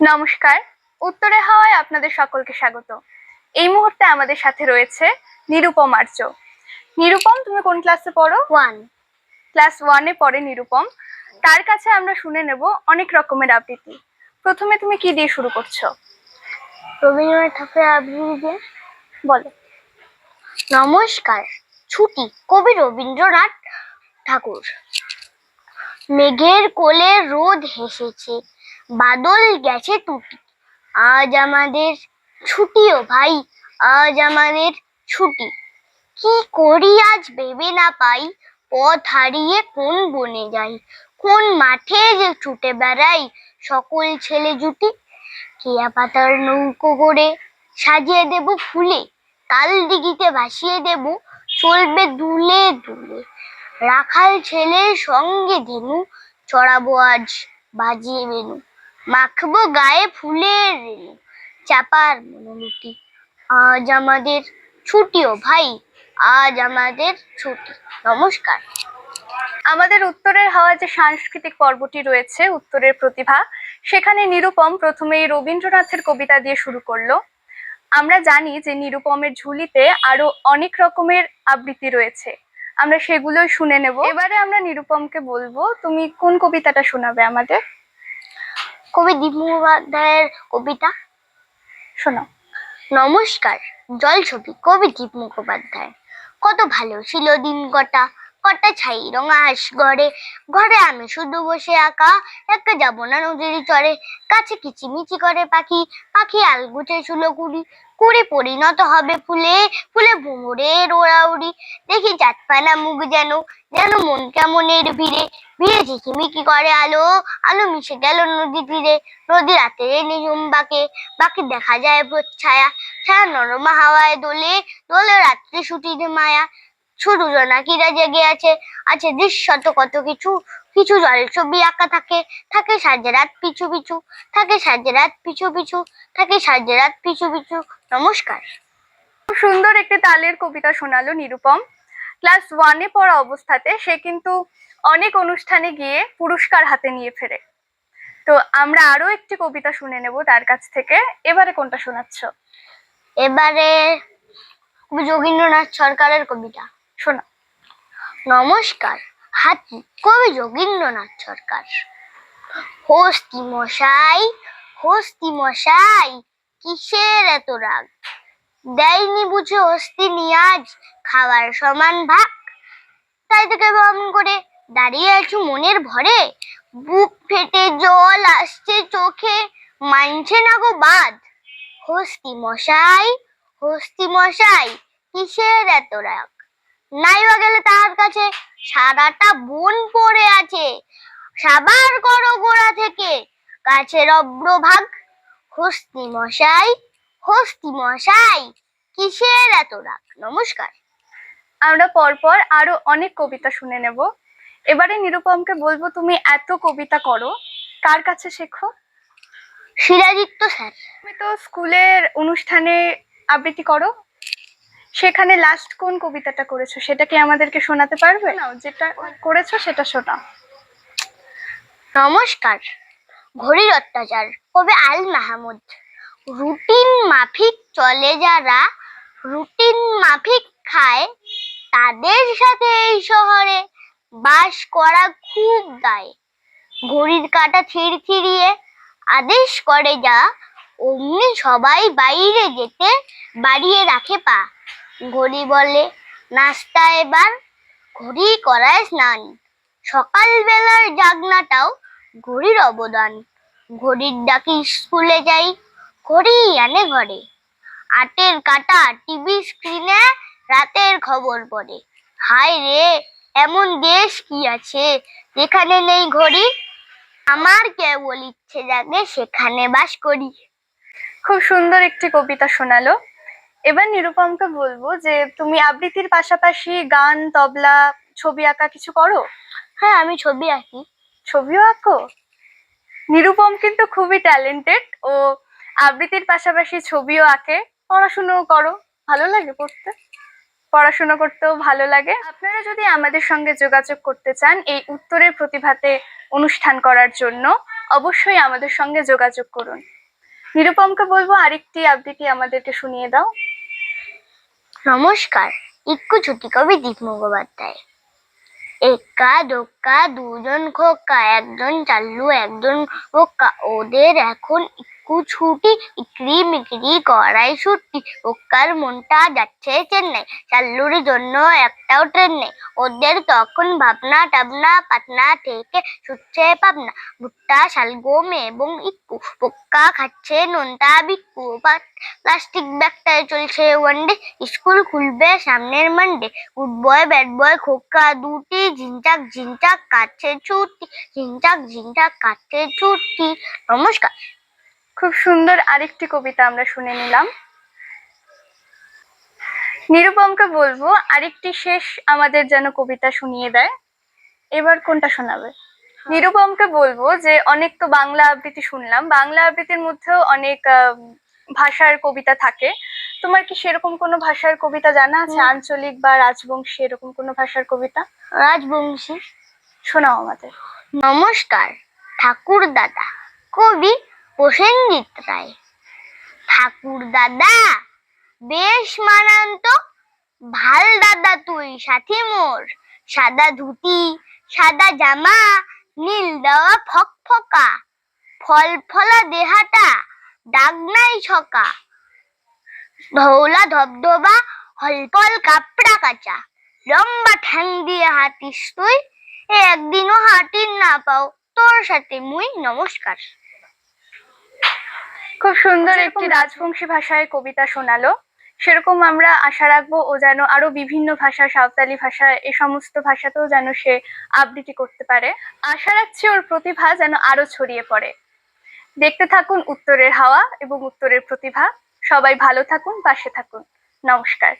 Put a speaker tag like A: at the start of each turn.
A: নমস্কার। উত্তরে হাওয়ায় আপনাদের সকলকে স্বাগত। এই মুহূর্তে আমাদের সাথে রয়েছে নিরুপম আর্য। নিরুপম তুমি কোন ক্লাসে পড়ো?
B: ওয়ান
A: ক্লাস ওয়ানে পড়ে নিরুপম। তার কাছে আমরা শুনে নেব অনেক রকমের আবৃত্তি। প্রথমে তুমি কি দিয়ে শুরু করছ?
B: রবীন্দ্রনাথ ঠাকুরের আবৃত্তি দিয়ে?
A: বলো।
B: নমস্কার ছুটি কবি রবীন্দ্রনাথ ঠাকুর। মেঘের কোলে রোদ হেসেছে বাদল গেছে টুটি আজ আমাদের ছুটিও ভাই, আজ আমাদের ছুটি। কি করি আজ ভেবে না পাই, পথ হারিয়ে কোন বনে যাই, কোন মাঠে যে ছুটে বেড়াই, সকল ছেলে জুটি। কেয়া পাতার নৌকো করে সাজিয়ে দেব ফুলে, তাল দিঘিতে ভাসিয়ে দেব চলবে দুলে দুলে। রাখাল ছেলের সঙ্গে ধেনু, চড়াবো আজ বাজিয়ে বেনু। মাখবো গায়ে ফুলের চাপার মনোমুটি। আজ আমাদের ছুটিও ভাই, আজ আমাদের ছুটি। নমস্কার।
A: আমাদের উত্তরের হাওয়া যে সাংস্কৃতিক পর্বটি রয়েছে, উত্তরের প্রতিভা, সেখানে নিরুপম প্রথমেই রবীন্দ্রনাথের কবিতা দিয়ে শুরু করল। আমরা জানি যে নিরুপমের ঝুলিতে আরও অনেক রকমের আবৃত্তি রয়েছে। আমরা সেগুলোই শুনে নেব। এবারে আমরা নিরুপমকে বলব, তুমি কোন কবিতাটা শোনাবে আমাদের?
B: কবি দীপ মুখোপাধ্যায়ের কবিতা?
A: শোনো,
B: নমস্কার জল ছবি কবি দীপ মুখোপাধ্যায় কত ভালো ছিল দিন কটা কটা ছাই রঙা হাঁস ঘরে ঘরে আমি শুধু বসে আঁকা একা যাব না নদীর চরে। কাছে কিচিমিচি করে পাখি পাখি আলগুছে শুলো কুড়ি। কুড়ি পরিণত হবে ফুলে ফুলে ভুমুরের ওড়াউড়ি দেখি চাঁদপানা মুখ যেন যেন মন কেমনের ভিড়ে। ভিড়ে ঝিকিমিকি করে আলো আলো মিশে গেল নদী তীরে। নদী রাতে নিঝুম বাকে বাকি দেখা যায় ছায়া। ছায়া নরমা হাওয়ায় দোলে দোলে রাত্রি ছুটির মায়া। ছোট জোনাকিরা জেগে আছে আছে দৃশ্যত কত কিছু। কিছু জল ছবি আঁকা থাকে থাকে সাজে রাত পিছু পিছু থাকে সাজে রাত পিছু পিছু থাকে সাজে রাত পিছু পিছু। নমস্কার।
A: খুব সুন্দর একটি তালের কবিতা শোনালো নিরুপম। ক্লাস ওয়ানে পড়া অবস্থাতে সে কিন্তু অনেক অনুষ্ঠানে গিয়ে পুরস্কার হাতে নিয়ে ফেরে। তো আমরা আরও একটি কবিতা শুনে নেব তার কাছ থেকে। এবারে কোনটা শোনাচ্ছ?
B: এবারে যোগীন্দ্রনাথ সরকারের কবিতা।
A: শোনা,
B: নমস্কার। হাতি কবি যোগীন্দ্রনাথ সরকার? হস্তি মশাই হস্তি মশাই, কিসের এত রাগ? দেয়নি বুঝে হস্তি নিয়াজ, খাওয়ার সমান ভাগ। তাই থেকে বমন করে দাঁড়িয়ে আছো মনের ভরে? বুক ফেটে জল আসছে চোখে, মানছে না গো বাদ হস্তি মশাই হস্তি মশাই, কিসের এত রাগ? নাইবা গেলে তার কাছে সারাটা বন পড়ে আছে। সাবার করো গোড়া থেকে। গাছের অগ্রভাগ। হস্তি মশাই হস্তি মশাই কিসের এত রাগ? নমস্কার।
A: আমরা পরপর আরও অনেক কবিতা শুনে নেব। এবারে নিরুপমকে বলব তুমি এত কবিতা করো কার কাছে শেখো?
B: সিরাজিত্য স্যার।
A: তুমি তো স্কুলের অনুষ্ঠানে আবৃত্তি করো সেখানে লাস্ট কোন কবিতাটা করেছ? সেটা কি আমাদেরকে শোনাতে পারবে? না যেটা করেছ সেটা শোনাও
B: নমস্কার ঘড়ির অত্যাচার কবি আল মাহমুদ। রুটিন মাফিক চলে যারা রুটিন মাফিক খায় তাদের সাথে এই শহরে বাস করা খুব দায়। ঘড়ির কাঁটা ছিড়ছিড়িয়ে আদেশ করে যা অমনি সবাই বাইরে যেতে বাড়িয়ে রাখে পা। ঘড়ি বলে, নাস্তা এবার, ঘড়ি করায় স্নান। সকালবেলার জাগনাটাও ঘড়ির অবদান। ঘড়ির ডাকি স্কুলে যাই, ঘড়ি আনে ঘরে। আটের কাটা টিভি স্ক্রিনে রাতের খবর পড়ে। হায় রে, এমন দেশ কি আছে? যেখানে নেই ঘড়ি? আমার কেবল ইচ্ছে জাগে সেখানে বাস করি।
A: খুব সুন্দর একটি কবিতা শোনালো। এবার নিরুপমকে বলব যে তুমি আবৃত্তির পাশাপাশি গান তবলা ছবি আঁকা কিছু করো?
B: হ্যাঁ আমি ছবি আঁকি।
A: ছবিও আঁকো? নিরুপম কিন্তু খুবই ট্যালেন্টেড ও আবৃত্তির পাশাপাশি ছবিও আঁকে। পড়াশুনোও করো ভালো লাগে পড়তে। পড়াশোনা করতেও ভালো লাগে। আপনারা যদি আমাদের সঙ্গে যোগাযোগ করতে চান এই উত্তরের প্রতিভাতে অনুষ্ঠান করার জন্য অবশ্যই আমাদের সঙ্গে যোগাযোগ করুন। নিরুপমকে বলব আরেকটি আবৃত্তি আমাদেরকে শুনিয়ে দাও।
B: নমস্কার। ইক্কু ছুটি কবি দীপ মুখোপাধ্যায় একা দোকা, দুজন খোকা, একজন চাল্লু, একজন বোকা ওদের এখন ইক্কু ছুটি ইকরি মিকরি করাই ছুটি ওকার মনটা যাচ্ছে চেন্নাই। চাল্লুর জন্য একটাও ট্রেন নেই। ওদের তখন ভাবনা টাবনা, পাটনা থেকে ছুটছে পাবনা। ভুট্টা, শালগম এবং ইক্কু, পোক্কা খাচ্ছে নোনতা বিক্কু। প্লাস্টিক ব্যাগটায় চলছে ওয়ানডে স্কুল খুলবে সামনের Monday good boy bad boy খোকা দুটি ঝিনচাক ঝিনচাক কাটছে ছুটি ঝিনচাক ঝিনচাক কাটছে ছুটি। নমস্কার।
A: খুব সুন্দর আরেকটি কবিতা আমরা শুনে নিলাম। নিরুপমকে বলব আরেকটি শেষ আমাদের যেন কবিতা শুনিয়ে দেয়। এবার কোনটা শোনাবে? নিরুপমকে বলব যে অনেক তো বাংলা আবৃত্তি শুনলাম। বাংলা আবৃত্তির মধ্যেও অনেক ভাষার কবিতা থাকে। তোমার কি সেরকম কোনো ভাষার কবিতা জানা আছে? আঞ্চলিক বা রাজবংশী এরকম কোনো ভাষার কবিতা?
B: রাজবংশী।
A: শোনাও আমাদের।
B: নমস্কার ঠাকুর দাদা কবি প্রসেনজিৎ রায় ঠাকুর দাদা, বেশ মানান তো। ভালো দাদা তুই, সাথী মোর। সাদা ধুতি, সাদা জামা, নীল দেওয়া ফক ফকা। ফল ফলা দেহাটা দাগ নাই ছকা। ধৌলা ধবধবা, হলপল কাপড়া কাচা। লম্বা ঠ্যাং দিয়ে হাঁটিস তুই একদিনও হাঁটির না পাও। তোর সাথে মুই নমস্কার।
A: খুব সুন্দর একটি রাজবংশী ভাষায় কবিতা শোনালো। সেরকম আমরা আশা রাখব ও যেন আরও বিভিন্ন ভাষা সাঁওতালি ভাষা এ সমস্ত ভাষাতেও যেন সে আবৃত্তি করতে পারে। আশা রাখছি ওর প্রতিভা যেন আরও ছড়িয়ে পড়ে। দেখতে থাকুন উত্তরের হাওয়া এবং উত্তরের প্রতিভা। সবাই ভালো থাকুন পাশে থাকুন। নমস্কার।